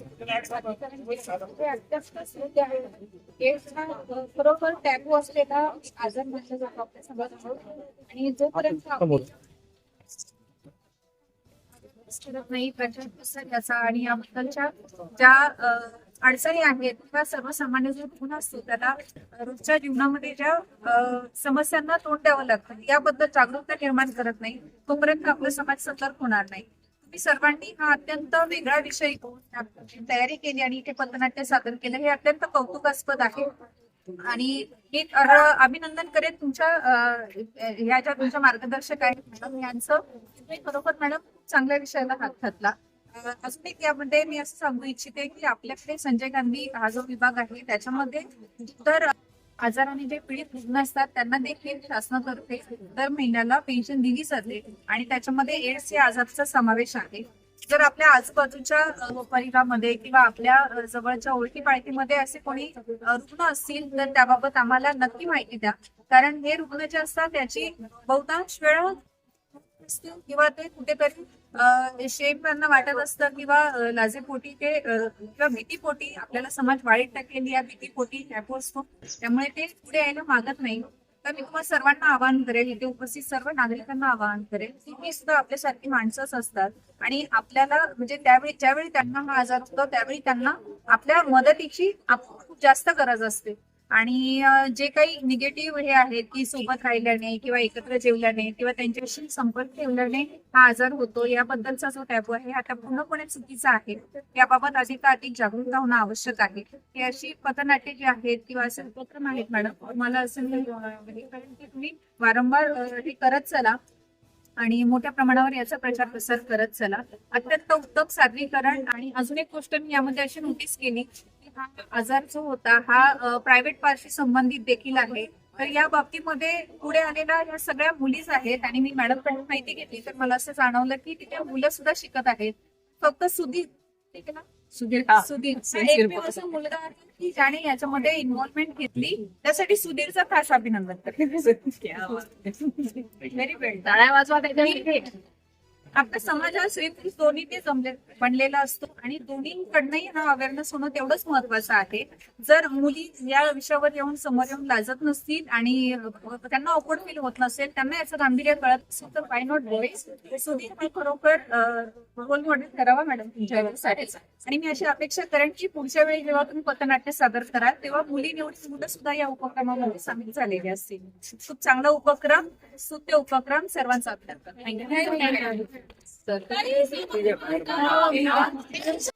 बरोबर खरोखर टॅबू असलेला आजार म्हटलं जातो आपल्या समाजामध्ये आणि जोपर्यंत नाही प्रचार आणि याबद्दलच्या ज्या अडचणी आहेत त्या सर्वसामान्य जो गुण असतो त्याला रोजच्या जीवनामध्ये ज्या समस्यांना तोंड द्यावं लागतं. याबद्दल जागरूकता निर्माण करत नाही. तोपर्यंत आपला समाज सतर्क होणार नाही. तुम्ही सर्वांनी हा अत्यंत वेगळा विषय तयारी केली आणि इथे पथनाट्य सादर केलं. हे अत्यंत कौतुकास्पद आहे. आणि मी अभिनंदन करेन तुमच्या ह्या ज्या तुमच्या मार्गदर्शक आहेत मॅडम यांचं. तुम्ही खरोखर मॅडम चांगल्या विषयाला हात घातला. अजून एक यामध्ये मी असं सांगू इच्छिते की आपल्याकडे संजय गांधी हा जो विभाग आहे त्याच्यामध्ये तर आजाराने जे पीडित रुग्ण असतात त्यांना देखील शासनातर्फे दर महिन्याला पेन्शन दिली जाते आणि त्याच्यामध्ये एड्स या आजाराचा समावेश आहे. जर आपल्या आजूबाजूच्या परिघामध्ये किंवा आपल्या जवळच्या ओळखी पाळखीमध्ये असे कोणी रुग्ण असतील तर त्याबाबत आम्हाला नक्की माहिती द्या. कारण हे रुग्ण जे असतात त्याची बहुतांश वेळा असतील किंवा ते कुठेतरी शेम त्यांना वाटत असतं किंवा लाजेपोटी ते किंवा भीतीपोटी आपल्याला समाज वाईट टाकेल या भीतीपोटी टॅपू असतो त्यामुळे ते पुढे यायला मागत नाही. तर मी तुम्हाला सर्वांना आवाहन करेल इथे उपस्थित सर्व नागरिकांना आवाहन करेल तुम्ही सुद्धा आपल्यासारखी माणसंच असतात आणि आपल्याला म्हणजे त्यावेळी ज्यावेळी त्यांना हा आजार होतो त्यावेळी त्यांना आपल्या मदतीची खूप जास्त गरज असते. आणि जे काही निगेटिव्ह हे आहेत की सोबत राहिल्याने किंवा एकत्र जेवल्याने किंवा त्यांच्याशी संपर्क ठेवल्याने हा आजार होतो याबद्दलचा जो टॅबू आहे हा पूर्णपणे चुकीचा आहे. याबाबत अधिकाधिक जागरूकता होणं आवश्यक आहे. ही अशी पथनाट्य जी आहेत किंवा असे उपक्रम आहेत मॅडम मला असं करेन की तुम्ही वारंवार हे करत चला आणि मोठ्या प्रमाणावर याचा प्रचार प्रसार करत चला. अत्यंत उत्तम सादरीकरण आणि अजून एक गोष्ट मी यामध्ये अशी नोटीस केली हा आजार जो होता हा प्रायव्हेट पार्टशी संबंधित देखील आहे. तर या बाबतीमध्ये पुढे आलेल्या या सगळ्या मुलीच आहेत आणि मी मॅडमकडून माहिती घेतली. तर मला असं जाणवलं की तिथे मुलं सुद्धा शिकत आहेत. फक्त सुधीर ठीक आहे ना? सुधीर सुधीर. असा मुलगा आहे की ज्याने याच्यामध्ये इन्व्हॉल्वमेंट घेतली. त्यासाठी सुधीरचं खास अभिनंदन करते. व्हेरी वेल टाळ्या वाजवा आपल्या समाजात स्त्री दोन्ही ते जमले बनलेला असतो. आणि दोन्हीकडनंही हा अवेअरनेस होणं तेवढंच महत्वाचं आहे. जर मुली या विषयावर येऊन समोर येऊन लाजत नसतील आणि त्यांना ऑकवर्ड फील होत नसेल त्यांना याचं गांभीर्य कळत असेल तर वाय नॉट बॉईज सुधीर हा खरोखर रोल मॉडेल करावा मॅडम तुमच्यासाठी आणि मी अशी अपेक्षा करेन की पुढच्या वेळी जेव्हा तुम्ही पथनाट्य सादर कराल तेव्हा मुली निवडून मुलं सुद्धा या उपक्रमामध्ये सामील झालेली असतील. खूप चांगला उपक्रम सुत्य उपक्रम सर्वांचा अभ्यास थँक्यू Thank you.